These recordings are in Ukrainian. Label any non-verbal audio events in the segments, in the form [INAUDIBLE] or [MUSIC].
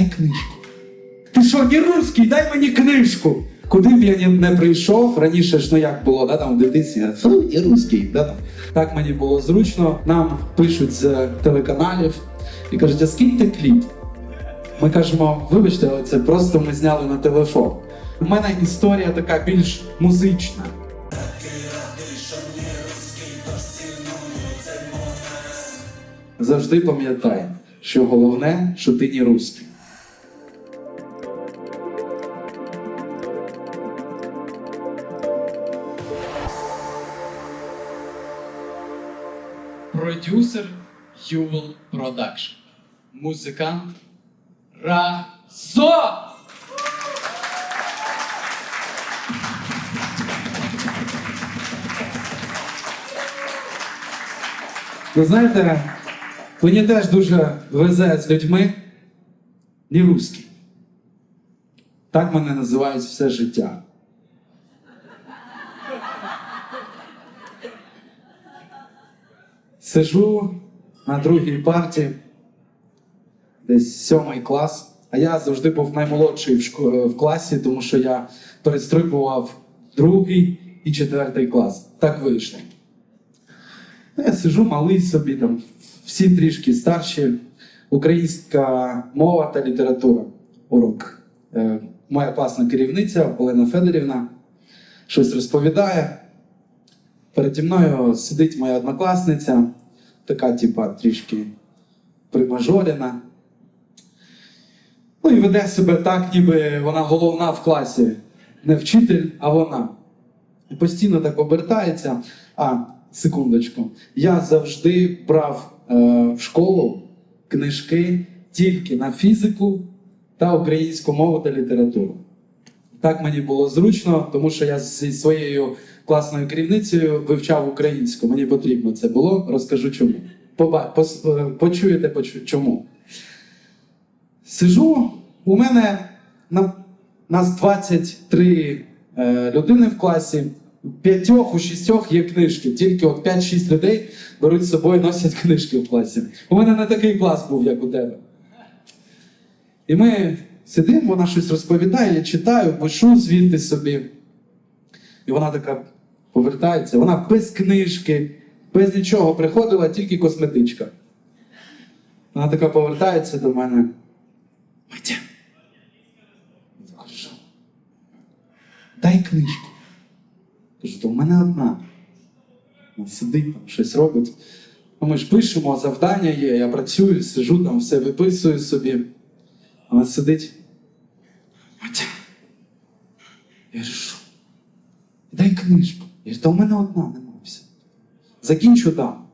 дай книжку. Ти що, не русський, дай мені книжку. Куди б я не прийшов, раніше ж ну як було, да, там в дитинстві, фу, не русський. Да, там. Так мені було зручно. Нам пишуть з телеканалів і кажуть, а скиньте кліп. Ми кажемо, вибачте, але це просто ми зняли на телефон. У мене історія така більш музична. Завжди пам'ятай, що головне, що ти не русський. Продюсер Ювел Продакшн. Музикант Разо! Ви знаєте, мені теж дуже везе з людьми не русські. Так мене називають все життя. Сижу на другій парті, десь сьомий клас, а я завжди був наймолодший в, шко- в класі, тому що я перестрибував другий і четвертий клас. Так вийшло. Я сижу малий собі, там всі трішки старші. Українська мова та література. Урок. Е, моя класна керівниця Олена Федорівна щось розповідає. Переді мною сидить моя однокласниця, така, типа, трішки примажорена. Ну і веде себе так, ніби вона головна в класі. Не вчитель, а вона. І постійно так обертається. А, секундочку. Я завжди брав е, в школу книжки тільки на фізику та українську мову та літературу. Так мені було зручно, тому що я зі своєю класною керівницею вивчав українську. Мені потрібно це було. Розкажу чому. Поба- пос- е, почуєте почу- чому. Сижу, у мене на, нас 23 е, людини в класі. У п'ятьох, у шістьох є книжки. Тільки от 5-6 людей беруть з собою, носять книжки в класі. У мене не такий клас був, як у тебе. І ми сидимо, вона щось розповідає, я читаю, пишу звідти собі. І вона така повертається, вона без книжки, без нічого приходила, тільки косметичка. Вона така повертається до мене. Матя. Кажу. Дай книжку. Кажу, то в мене одна. Вона сидить там, щось робить. Ну, ми ж пишемо, завдання є, я працюю, сижу там, все виписую собі. Вона сидить. Матя. Я кажу, що? Дай книжку. Я кажу, та в мене одна нема все. Закінчу дам.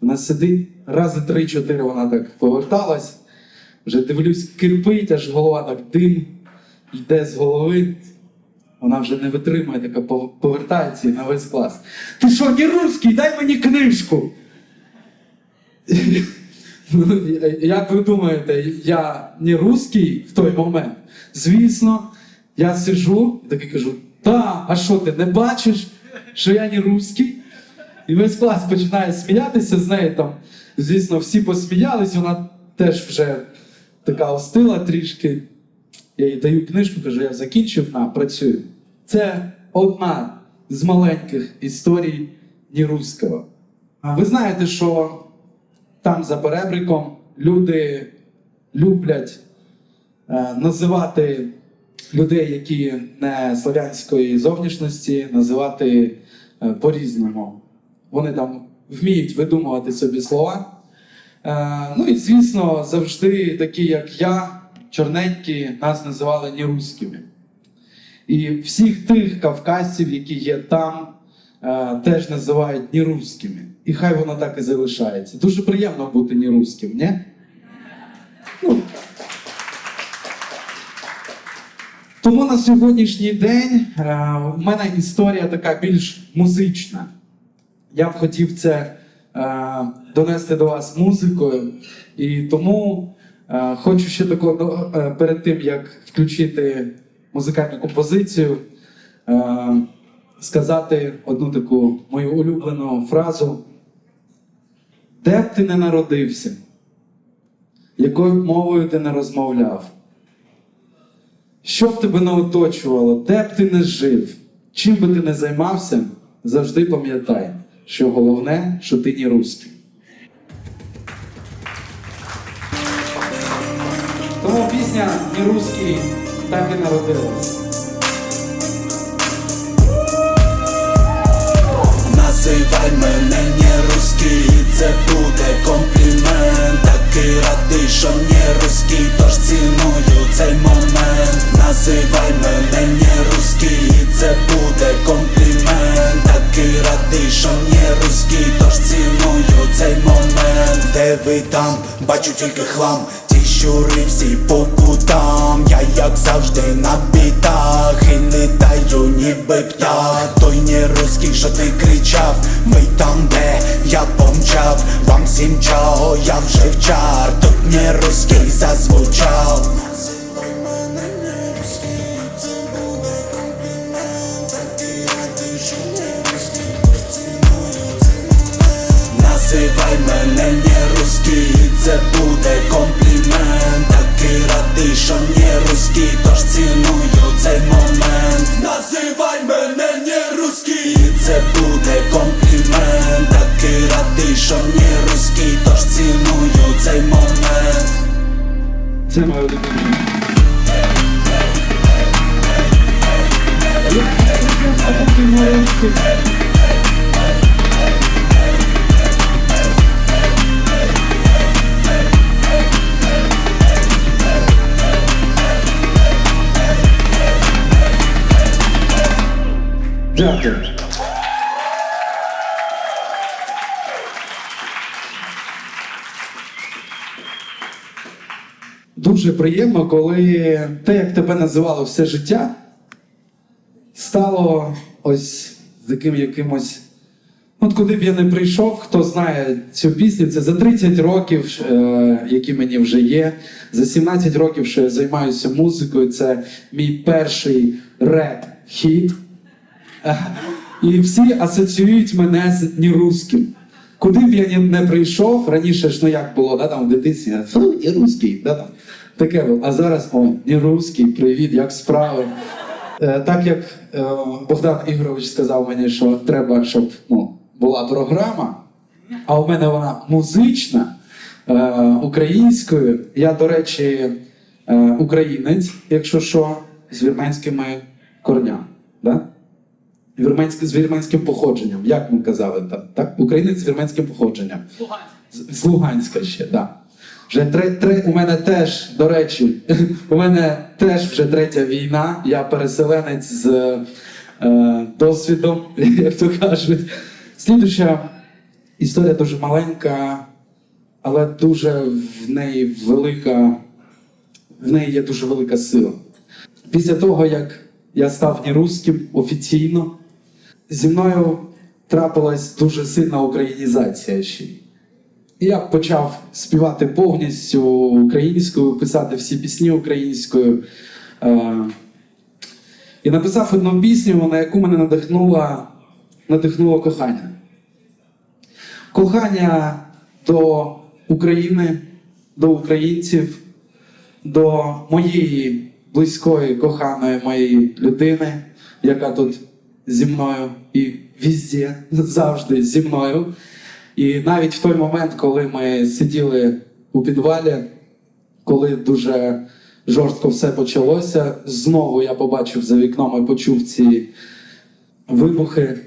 Вона сидить, рази три-чотири вона так поверталась. Вже дивлюсь, кирпить, аж голова так дим, йде з голови. Вона вже не витримує, така повертається на весь клас. Ти що, не русський, дай мені книжку. [LAUGHS] Ну, Як ви думаєте, я не русський в той момент? Звісно, я сижу і такий кажу: та, а що ти не бачиш, що я не русський? І весь клас починає сміятися з нею там. Звісно, всі посміялись, вона теж вже така остила трішки. Я їй даю книжку, кажу, я закінчив, на, працюю. Це одна з маленьких історій Ніруського. Ви знаєте, що там за перебриком люди люблять е, називати людей, які не слов'янської зовнішності, називати по-різному. Вони там вміють видумувати собі слова. Е, ну і звісно, завжди такі, як я, чорненькі, нас називали неруськими. І всіх тих кавказців, які є там, е, теж називають неруськими. І хай воно так і залишається. Дуже приємно бути неруським, ні? Ну, тому на сьогоднішній день е, в мене історія така більш музична. Я б хотів це е, донести до вас музикою. І тому е, хочу ще тако, е, перед тим, як включити музикальну композицію, сказати одну таку мою улюблену фразу. Де б ти не народився, якою мовою ти не розмовляв. Що б тебе не оточувало, де б ти не жив, чим би ти не займався, завжди пам'ятай, що головне, що ти не русський. Тому пісня «Не русський» так і народилась. Називай мене не русський, це буде комплімент Такий радий, що не русський, тож ціную цей момент. Називай мене не русський, це буде комплімент. Такий радий, що не русський, тож ціную цей момент. Де ви там, бачу тільки хлам щури всі по кутам. Я як завжди на бітах. І літаю ніби птах Той не русський, що ти кричав. Ви там де я помчав. Вам всім чао, я вже вчар Тут не русський зазвучав. Називай мене не русський, тож ціную цей момент Це моя улюблена. Дякую. Дуже приємно, коли те, як тебе називало все життя, стало ось таким якимось. От куди б я не прийшов, хто знає цю пісню, це за 30 років, е, які мені вже є, за 17 років, що я займаюся музикою, це мій перший реп-хіт. Е, І всі асоціюють мене з нерусським. Куди б я не прийшов, раніше ж ну як було, да, там в дитинстві, фу, не русський, да, там, таке було. А зараз о, не русський, привіт, як справи. Е, так як е, Богдан Ігорович сказав мені, що треба, щоб ну, була програма, а у мене вона музична, е, українською. Я, до речі, е, українець, якщо що, з вірменськими корнями. Да? Вірменське, з вірменським походженням, як ми казали, так? так? Українець з вірменським походженням. З, з Луганська ще, так. Да. Вже три, три, у мене теж, до речі, [LAUGHS] у мене теж вже третя війна. Я переселенець з е, досвідом, [LAUGHS] як то кажуть. Слідуща історія дуже маленька, але дуже в неї велика, в неї є дуже велика сила. Після того, як я став нерусським офіційно, зі мною трапилась дуже сильна українізація ще. Я почав співати повністю українською, писати всі пісні українською. Е, і написав одну пісню, на яку мене надихнуло, надихнуло кохання. Кохання до України, до українців, до моєї близької, коханої моєї людини, яка тут зі мною і везде, завжди зі мною. І навіть в той момент, коли ми сиділи у підвалі, коли дуже жорстко все почалося, знову я побачив за вікном і почув ці вибухи.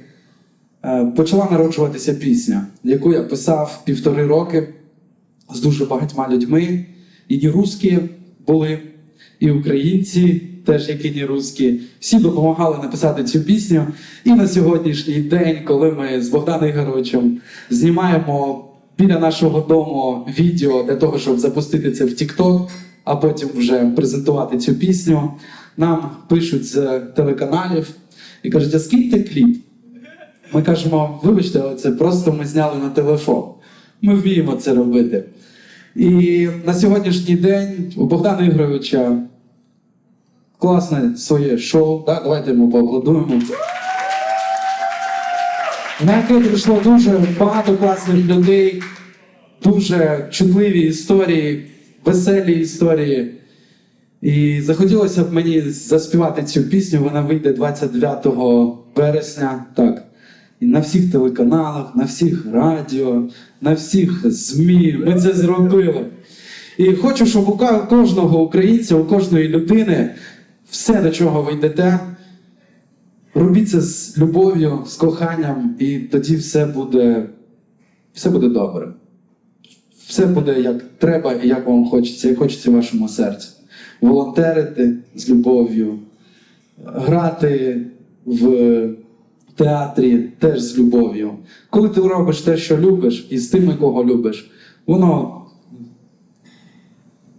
Е, Почала народжуватися пісня, яку я писав півтори роки з дуже багатьма людьми. І русські були, і українці, теж які не русські. Всі допомагали написати цю пісню. І на сьогоднішній день, коли ми з Богданом Ігоровичем знімаємо біля нашого дому відео для того, щоб запустити це в TikTok, а потім вже презентувати цю пісню, нам пишуть з телеканалів і кажуть, а скиньте кліп. Ми кажемо, вибачте, але це просто ми зняли на телефон. Ми вміємо це робити. І на сьогоднішній день у Богдана Ігоровича класне своє шоу. Да? Давайте йому поаплодуємо. На яке прийшло дуже багато класних людей, дуже чутливі історії, веселі історії. І захотілося б мені заспівати цю пісню. Вона вийде 29 вересня. Так. І на всіх телеканалах, на всіх радіо, на всіх ЗМІ. Ми це зробили. І хочу, щоб у кожного українця, у кожної людини все, до чого ви йдете, робіть це з любов'ю, з коханням, і тоді все буде, все буде добре. Все буде як треба і як вам хочеться, як хочеться вашому серцю. Волонтерити з любов'ю, грати в театрі теж з любов'ю. Коли ти робиш те, що любиш, і з тими, кого любиш, воно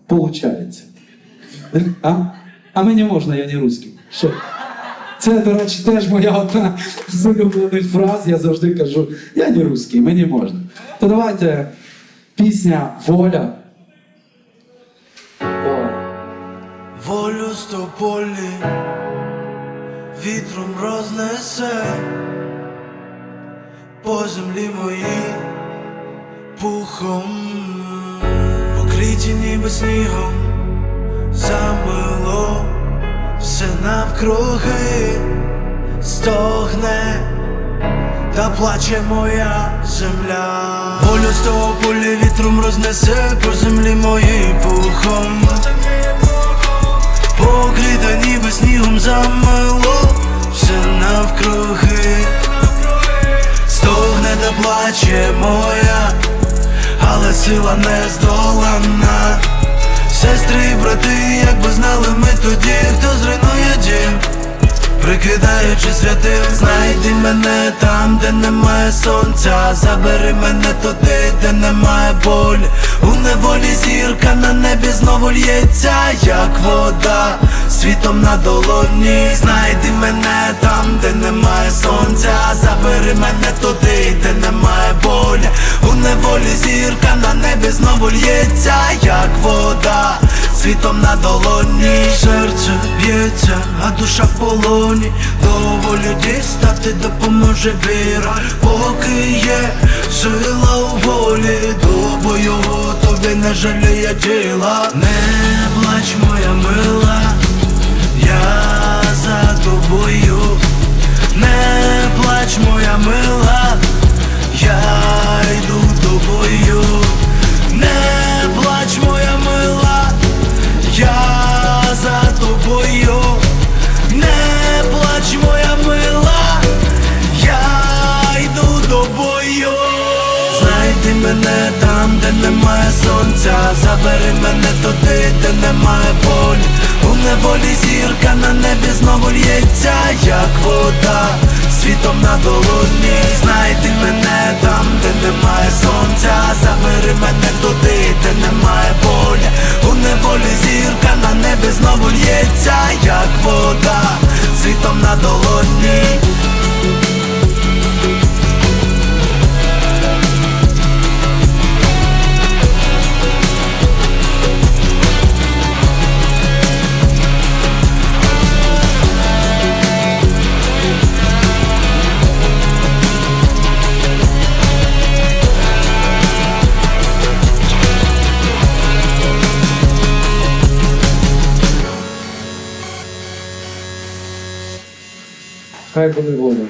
получається. А? А мені можна, я не русський. Що? Це, до речі, теж моя одна з улюблених фраз. Я завжди кажу: я не русський, мені можна. То давайте пісня Воля. Волю з тополі вітром рознесе по землі моїй пухом, покриті ніби снігом, замило все навкруги стогне та плаче моя земля. Волю з того полі вітром рознесе по землі моїй пухом. Покрита ніби снігом замило все навкруги Стогне та плаче моя, але сила не здолана Сестри і брати, якби знали ми тоді, хто зруйнує дім Прикидаючи святим, знайди мене там, де немає сонця, забери мене туди, де немає болі. У неволі зірка на небі знову лється, як вода, світом на долоні. Знайди мене там, де немає сонця, забери мене туди, де немає болі. У неволі зірка на небі знову лється, як вода, світом на долоні. Серце б'ється, а душа в полоні. До волі дістати допоможе віра, поки є сила у волі, до бою тобі не жаліє тіла. Не плач, моя мила, я за тобою. Не плач, моя мила, я йду де немає сонця, забери мене туди, де немає болі. У неволі зірка на небі знову лється, як вода, світом на долоні. Знайди мене там, де немає сонця, забери мене туди, де немає болі. У неволі зірка на небі знову лється, як вода, світом на долоні. Хай буде воля.